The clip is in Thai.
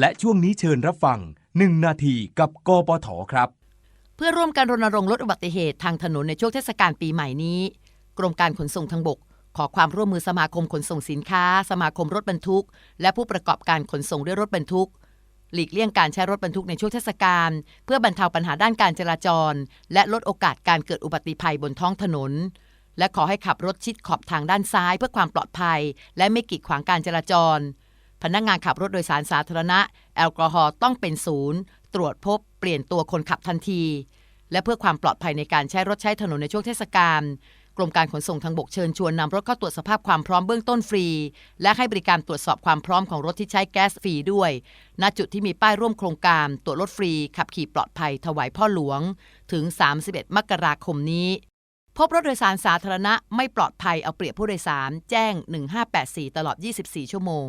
และช่วงนี้เชิญรับฟัง 1 นาทีกับกปทครับ เพื่อร่วมกันรณรงค์ลดอุบัติเหตุทางถนนในช่วงเทศกาลปีใหม่นี้ กรมการขนส่งทางบก ขอความร่วมมือสมาคมขนส่งสินค้า สมาคมรถบรรทุก และผู้ประกอบการขนส่งด้วยรถบรรทุก หลีกเลี่ยงการใช้รถบรรทุกในช่วงเทศกาลเพื่อบรรเทาปัญหาด้านการจราจร และลดโอกาสการเกิดอุบัติภัยบนท้องถนน และขอให้ขับรถชิดขอบทางด้านซ้าย เพื่อความปลอดภัย และไม่กีดขวางการจราจร พนักงานขับรถโดยสารสาธารณะ แอลกอฮอล์ต้องเป็นศูนย์ ตรวจพบเปลี่ยนตัวคนขับทันที และเพื่อความปลอดภัยในการใช้รถใช้ถนนในช่วงเทศกาลกรมการขนส่งทางบกเชิญชวนนำรถเข้าตรวจสภาพความพร้อมเบื้องต้นฟรี และให้บริการตรวจสอบความพร้อมของรถที่ใช้แก๊สฟรีด้วย ณ จุดที่มีป้ายร่วมโครงการตรวจรถฟรี ขับขี่ปลอดภัย ถวายพ่อหลวง ถึง 31 มกราคมนี้ พบรถโดยสารสาธารณะไม่ปลอดภัยเอาเปรียบผู้โดยสาร แจ้ง 1584 ตลอด 24 ชั่วโมง